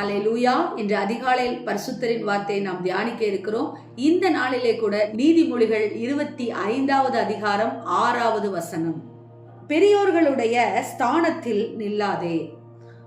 ஹலே லூயா இன்று அதிகாலையில் பரிசுத்தரின் வார்த்தையை நாம் தியானிக்க இருக்கிறோம். இந்த நாளிலே கூட நீதிமொழிகள் இருபத்தி ஐந்தாவது அதிகாரம் ஆறாவது வசனம். பெரியோர்களுடைய ஸ்தானத்தில் நில்லாதே.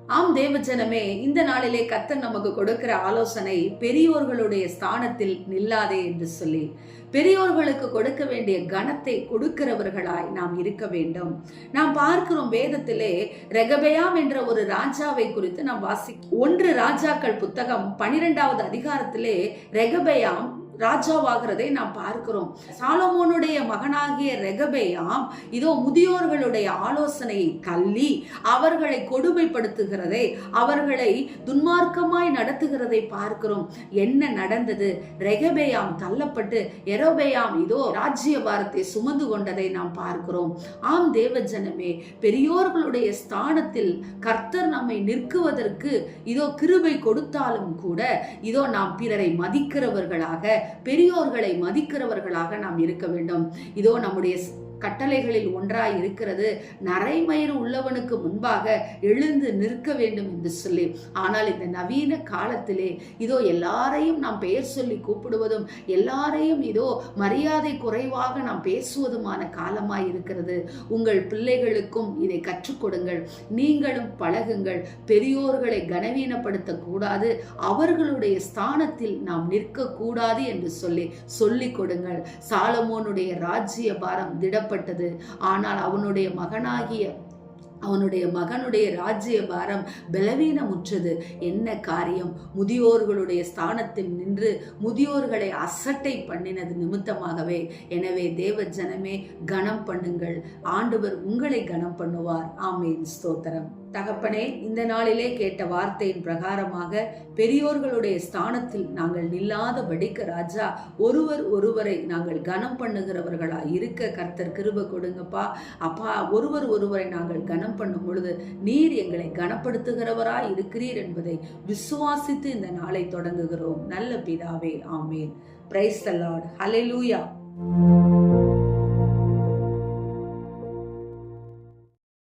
ஆம் தேவஜனமே இந்த நாளிலே கத்தர் நமக்கு கொடுக்கிற ஆலோசனை பெரியோர்களுடைய ஸ்தானத்தில் நில்லாதே என்று சொல்லி பெரியோர்களுக்கு கொடுக்க வேண்டிய கணத்தை கொடுக்கிறவர்களாய் நாம் இருக்க வேண்டும். நாம் பார்க்கிறோம் வேதத்திலே ரெகபயாம் என்ற ஒரு ராஜாவை குறித்து நாம் வாசி ஒன்று ராஜாக்கள் புத்தகம் பனிரெண்டாவது அதிகாரத்திலே ரெகபயாம் ராஜாவாகிறதை நாம் பார்க்கிறோம். சாலமோனுடைய மகனாகிய ரெகபேயாம் இதோ முதியோர்களுடைய ஆலோசனையை தள்ளி அவர்களை கொடுமைப்படுத்துகிறதை அவர்களை துன்மார்க்கமாய் நடத்துகிறதை பார்க்கிறோம். என்ன நடந்தது? ரெகபேயாம் தள்ளப்பட்டு எரோபேயாம் இதோ ராஜ்ய பாரத்தை சுமந்து கொண்டதை நாம் பார்க்கிறோம். ஆம் தேவஜனமே பெரியோர்களுடைய ஸ்தானத்தில் கர்த்தர் நம்மை நிற்குவதற்கு இதோ கிருபை கொடுத்தாலும் கூட இதோ நாம் பிறரை மதிக்கிறவர்களாக பெரியோர்களை மதிக்கிறவர்களாக நாம் இருக்க வேண்டும். இதோ நம்முடைய கட்டளைகளில் ஒன்றாய் இருக்கிறது. நரைமயிறு உள்ளவனுக்கு முன்பாக எழுந்து நிற்க வேண்டும் என்று சொல்லி ஆனால் இந்த நவீன காலத்திலே இதோ எல்லாரையும் நாம் பெயர் சொல்லி கூப்பிடுவதும் எல்லாரையும் இதோ மரியாதை குறைவாக நாம் பேசுவதுமான காலமாய் இருக்கிறது. உங்கள் பிள்ளைகளுக்கும் இதை கற்றுக் கொடுங்கள். நீங்களும் பழகுங்கள். பெரியோர்களை கனவீனப்படுத்த கூடாது. அவர்களுடைய ஸ்தானத்தில் நாம் நிற்க கூடாது என்று சொல்லி சொல்லிக் கொடுங்கள். சாலமோனுடைய ராஜ்ய பாரம் திடப்ப ஏற்பட்டது ஆனால் அவனுடைய மகனாகிய அவனுடைய மகனுடைய ராஜ்ய பாரம் பலவீனமுற்றது. என்ன காரியம்? முதியோர்களுடைய ஸ்தானத்தில் நின்று முதியோர்களை அசட்டை பண்ணினது நிமித்தமாகவே. எனவே தேவ ஜனமே கனம் பண்ணுங்கள். ஆண்டவர் உங்களை கனம் பண்ணுவார். ஆமேன். ஸ்தோத்திரம். தகப்பனே இந்த நாளிலே கேட்ட வார்த்தையின் பிரகாரமாக பெரியோர்களுடைய ஸ்தானத்தில் நாங்கள் நில்லாத வடிக்க ராஜா ஒருவர் ஒருவரை நாங்கள் கனம் பண்ணுகிறவர்களா இருக்க கர்த்தர் கிருப கொடுங்கப்பா. அப்பா ஒருவர் ஒருவரை நாங்கள் கனம் பண்ணும் பொழுது நீர் எங்களை கனப்படுத்துகிறவரா இருக்கிறீர் என்பதை விசுவாசித்து இந்த நாளை தொடங்குகிறோம். நல்ல பிதாவே ஆமேன். Praise the Lord hallelujah